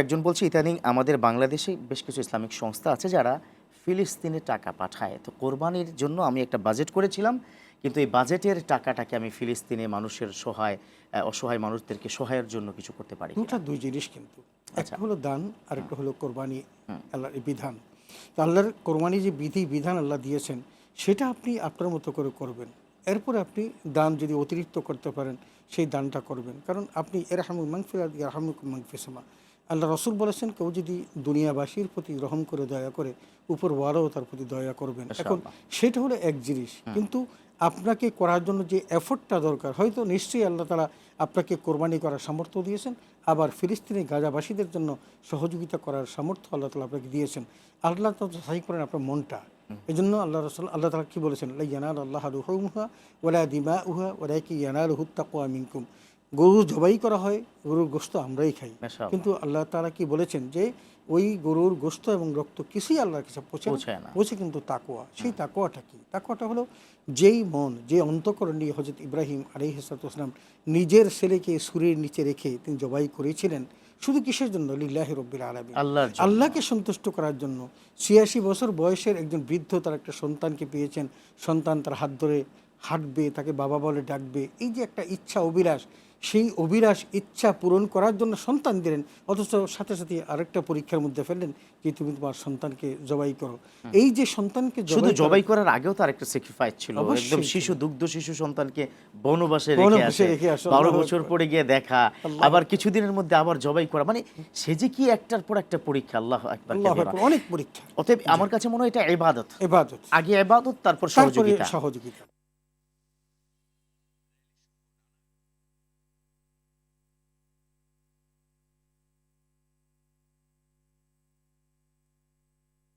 একজন বলছে ইদানিং আমাদের বাংলাদেশে বেশ কিছু ইসলামিক সংস্থা আছে যারা ফিলিস্তিনে টাকা পাঠায়। তো কোরবানির জন্য আমি একটা বাজেট করেছিলাম কিন্তু এই বাজেটের টাকাটাকে আমি ফিলিস্তিনে মানুষের সহায় অসহায় মানুষদেরকে সহায়ের জন্য কিছু করতে পারি দুটা দুই জিনিস কিন্তু। আচ্ছা। একটা হলো দান আর একটা হলো কোরবানি আল্লাহর বিধান। আল্লাহর কোরবানি যে বিধি বিধান আল্লাহ দিয়েছেন সেটা আপনি আপনার মতো করে করবেন। এরপরে আপনি দান যদি অতিরিক্ত করতে পারেন সেই দানটা করবেন। কারণ আপনি এরহামু মাংফির এরহামুক মাংফিসমা আল্লাহ রসুল বলেছেন কেউ যদি দুনিয়াবাসীর প্রতি গ্রহণ করে দয়া করে উপর ওয়ারাও তার প্রতি দয়া করবেন। এখন সেটা হলো এক জিনিস কিন্তু আপনাকে করার জন্য যে এফোর্টটা দরকার হয়তো নিশ্চয়ই আল্লাহ তালা আপনাকে কোরবানি করার সামর্থ্য দিয়েছেন আবার ফিলিস্তিনি গাজাবাসীদের জন্য সহযোগিতা করার সামর্থ্য আল্লাহ তালা আপনাকে দিয়েছেন। আল্লাহ তো সাহি করেন আপনার মনটা। এই জন্য আল্লাহ রসুল আল্লাহ তালা কি বলেছেন? ইয়ানাল আল্লাহ রুহুমহা ওলা দিমা উহা ওলা কি ইয়ানাল হুত্তাকুয়া মিনকুম। গরু জবাই করা হয় গরুর গোস্ত আমরাই খাই। কিন্তু আল্লাহ তারা কি বলেছেন যে ওই গরুর গোস্ত এবং রক্ত কিছুই আল্লাহর কাছে পৌঁছে পৌঁছায় না। পৌঁছে কিন্তু তাকোয়া সেই তাকোয়াটা কি? তাকোয়াটা হলো যেই মন যে অন্তকরণ নিয়ে হজরত ইব্রাহিম আলী হাসাতাম নিজের ছেলেকে সুরের নিচে রেখে তিনি জবাই করেছিলেন শুধু কিসের জন্য? লিল্লাহ রব্বিল আলমী। আল্লাহকে সন্তুষ্ট করার জন্য। ছিয়াশি বছর বয়সের একজন বৃদ্ধ তার একটা সন্তানকে পেয়েছেন। সন্তান তার হাত ধরে হাঁটবে তাকে বাবা বলে ডাকবে এই যে একটা ইচ্ছা অভিলাষ সেই অভিলাষ ইচ্ছা পূরণ করার জন্য সন্তান দিলেন অথচ সাথে সাথে আরেকটা পরীক্ষার মধ্যে ফেললেন যে তুমি তোমার সন্তানকে জবাই করো। এই যে সন্তানকে শুধু জবাই করার আগেও তার একটা স্যাক্রিফাইস ছিল। একদম শিশু দুগ্ধ শিশু সন্তানকে বনবাসে রেখে আসে। বারো বছর পরে গিয়ে দেখা আবার কিছুদিনের মধ্যে আবার জবাই করা। মানে সে যে কি একটার পর একটা পরীক্ষা আল্লাহ একবার অনেক পরীক্ষা। অতএব আমার কাছে মনে হয় এটা ইবাদত। এবাদত আগে তারপর তারপরে সহযোগিতা। সহযোগিতা।